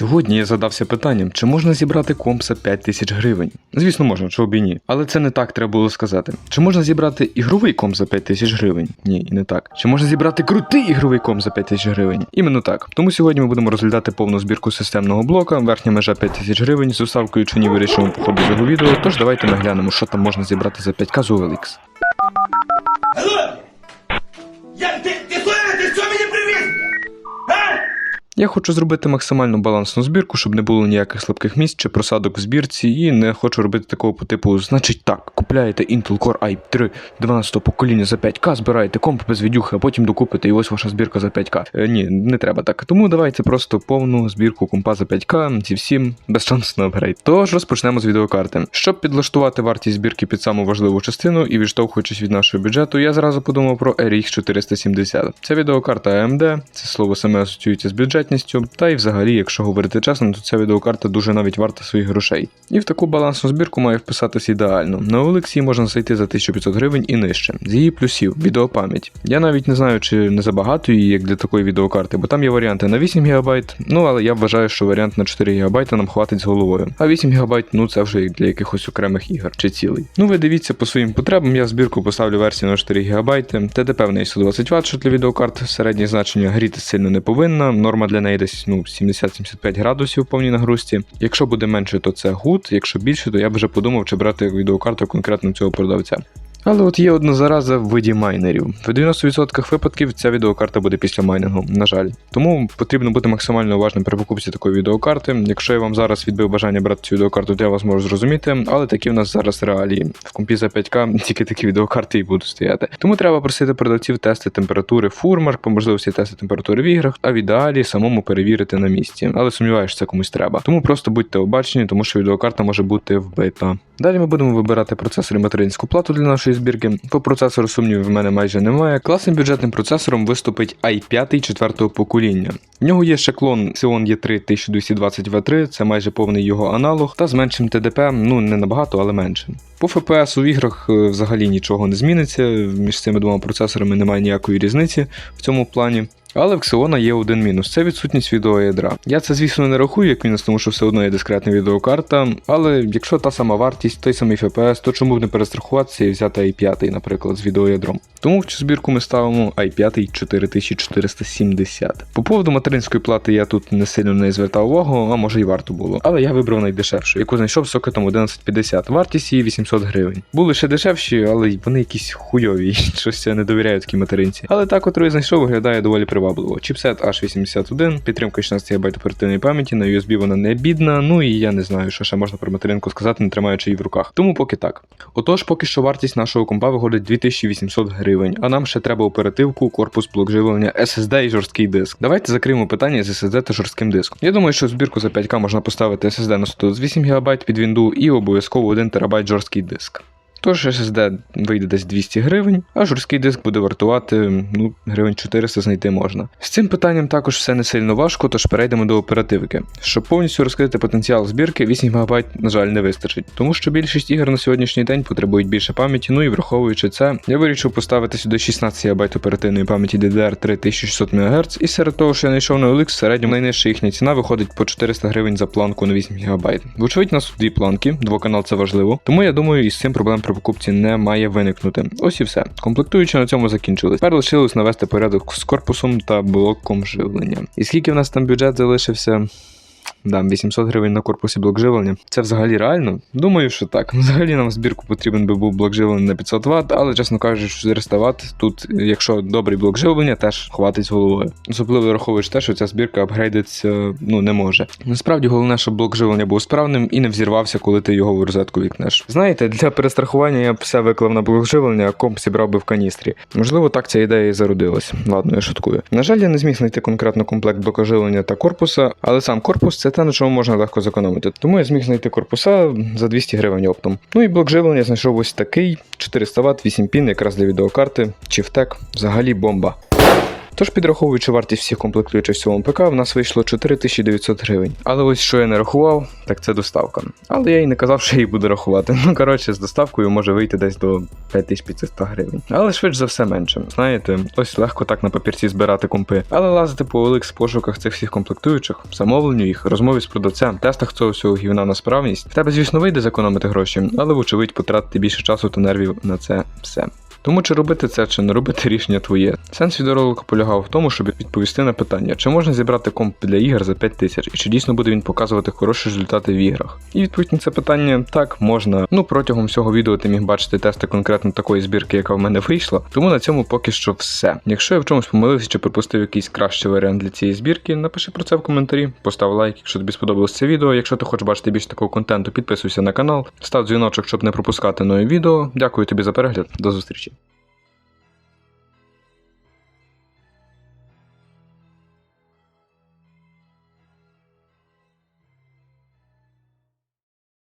Сьогодні я задався питанням, чи можна зібрати комп за 5 тисяч гривень. Звісно, можна, чого б і ні. Але це не так треба було сказати. Чи можна зібрати ігровий комп за 5 тисяч гривень? Ні, і не так. Чи можна зібрати крутий ігровий комп за 5 тисяч гривень? Іменно так. Тому сьогодні ми будемо розглядати повну збірку системного блока, верхня межа 5 тисяч гривень з уставкою чи ні вирішимо по ходу цього відео. Тож давайте ми глянемо, що там можна зібрати за 5к з OLX. Я хочу зробити максимально балансну збірку, щоб не було ніяких слабких місць чи просадок в збірці, і не хочу робити такого по типу, значить так, купляєте Intel Core i3 12 покоління за 5К, збираєте комп без відюхи, а потім докупите, і ось ваша збірка за 5К. Е, ні, не треба так. Тому давайте просто повну збірку компа за 5К, зі всім, без шансу на апгрейд. Тож розпочнемо з відеокарти. Щоб підлаштувати вартість збірки під саму важливу частину і відштовхуючись від нашого бюджету, я зразу подумав про RX 470. Це відеокарта AMD, це слово саме асоціюється з бюджетністю, та й взагалі, якщо говорити чесно, то ця відеокарта дуже навіть варта своїх грошей. І в таку балансну збірку має вписатись ідеально. На її можна знайти за 1500 гривень і нижче. З її плюсів відеопам'ять. Я навіть не знаю, чи не забагато її як для такої відеокарти, бо там є варіанти на 8 ГБ, ну але я вважаю, що варіант на 4 ГБ нам хватить з головою. А 8 ГБ, ну це вже для якихось окремих ігор чи цілей. Ну ви дивіться по своїм потребам, я в збірку поставлю версію на 4 ГБ, ТДП в неї 120 Вт, що для відеокарт середнє значення гріти сильно не повинна. Норма для неї десь ну 70-75 градусів у повній нагрузці. Якщо буде менше, то це гуд, якщо більше, то я б вже подумав, чи брати відеокарту конкретно цього продавця. Але от є одна зараза в виді майнерів. В 90% випадків ця відеокарта буде після майнингу, на жаль. Тому потрібно бути максимально уважним при покупці такої відеокарти. Якщо я вам зараз відбив бажання брати цю відеокарту, то я вас можу зрозуміти, але такі в нас зараз реалії. В компі за 5К тільки такі відеокарти і будуть стояти. Тому треба просити продавців тести температури фурмар, по можливості тести температури в іграх, а в ідеалі самому перевірити на місці. Але сумніваюся, це комусь треба. Тому просто будьте обачені, тому що відеокарта може бути вбита. Далі ми будемо вибирати процесор і материнську плату для нашої збірки. По процесору сумнівів в мене майже немає. Класним бюджетним процесором виступить i5 четвертого покоління. В нього є ще клон Xeon E3 1220V3, це майже повний його аналог, та з меншим ТДП, ну не набагато, але меншим. По FPS у іграх е, взагалі нічого не зміниться. Між цими двома процесорами немає ніякої різниці в цьому плані. Але в Xeon є один мінус це відсутність відеоядра. Я це, звісно, не рахую як мінус, тому що все одно є дискретна відеокарта. Але якщо та сама вартість, той самий FPS, то чому б не перестрахуватися і взяти i5, наприклад, з відеоядром. Тому в цю збірку ми ставимо i5 4470. По поводу материнської плати я тут не сильно не звертав увагу, а може й варто було. Але я вибрав найдешевшу, яку знайшов з сокетом 1150. Вартість її 800 гривень. Були ще дешевші, але вони якісь хуйові. Щось я не довіряю такій материнці. Але так, котру я знайшов, виглядає доволі привабливо. Чіпсет H81, підтримка 16 ГБ оперативної пам'яті, на USB вона не бідна, ну і я не знаю, що ще можна про материнку сказати, не тримаючи її в руках. Тому поки так. Отож, поки що вартість нашого компа виходить 2800 гривень, а нам ще треба оперативку, корпус блок живлення, SSD і жорсткий диск. Давайте закриємо питання з SSD та жорстким диском. Я думаю, що збірку за 5К можна поставити SSD на 128 ГБ під Windows і обов'язково 1 ТБ жорсткий диск. Тож SSD вийде десь 200 гривень, а жорсткий диск буде вартувати ну, гривень 400 знайти можна. З цим питанням також все не сильно важко, тож перейдемо до оперативки. Щоб повністю розкрити потенціал збірки, 8 ГБ, на жаль, не вистачить, тому що більшість ігор на сьогоднішній день потребують більше пам'яті, ну і враховуючи це, я вирішив поставити сюди 16 ГБ оперативної пам'яті DDR 3600 МГц, і серед того, що я знайшов на OLX, в середньому найнижча їхня ціна виходить по 400 гривень за планку на 8 ГБ. Вочевидь, у нас дві планки, двоканал це важливо, тому я думаю, із цим проблем при покупці не має виникнути. Ось і все. Комплектуючи на цьому закінчились. Тепер лишилось навести порядок з корпусом та блоком живлення. І скільки в нас там бюджет залишився? Да, 800 гривень на корпусі блок живлення. Це взагалі реально? Думаю, що так. Взагалі нам в збірку потрібен би був блок живлення на 500 Вт, але чесно кажучи, 400 Вт тут, якщо добрий блок живлення, теж хватить головою. Особливо враховуючи те, що ця збірка апгрейдиться ну не може. Насправді головне, щоб блок живлення був справним і не взірвався, коли ти його в розетку вікнеш. Знаєте, для перестрахування я б все виклав на блок живлення, а комп зібрав би в каністрі. Можливо, так ця ідея і зародилась. Ладно, я шуткую. На жаль, я не зміг знайти конкретно комплект блока живлення та корпуса, але сам корпус це те, на чому можна легко зекономити. Тому я зміг знайти корпуса за 200 гривень оптом. Ну і блок живлення знайшов ось такий: 400 Вт, 8 пін, якраз для відеокарти, Чифтек, взагалі бомба. Тож, підраховуючи вартість всіх комплектуючих в цьому ПК, в нас вийшло 4900 гривень. Але ось що я не рахував, так це доставка. Але я й не казав, що її буду рахувати. Ну коротше, з доставкою може вийти десь до 5500 гривень. Але швидше за все менше. Знаєте, ось легко так на папірці збирати компи. Але лазити по OLX пошуках цих всіх комплектуючих, замовленню їх, розмові з продавцем, тестах цього всього гівна на справність. В тебе, звісно, вийде зекономити гроші, але вочевидь потратити більше часу та нервів на це все. Тому чи робити це, чи не робити рішення твоє. Сенс відеоролику полягав в тому, щоб відповісти на питання, чи можна зібрати комп для ігор за 5 тисяч, і чи дійсно буде він показувати хороші результати в іграх. І відповідь на це питання так можна. Ну протягом всього відео ти міг бачити тести конкретно такої збірки, яка в мене вийшла. Тому на цьому поки що все. Якщо я в чомусь помилився чи пропустив якийсь кращий варіант для цієї збірки, напиши про це в коментарі, постав лайк, якщо тобі сподобалось це відео. Якщо ти хочеш бачити більше такого контенту, підписуйся на канал, став дзвіночок, щоб не пропускати нові відео. Дякую тобі за перегляд. До зустрічі.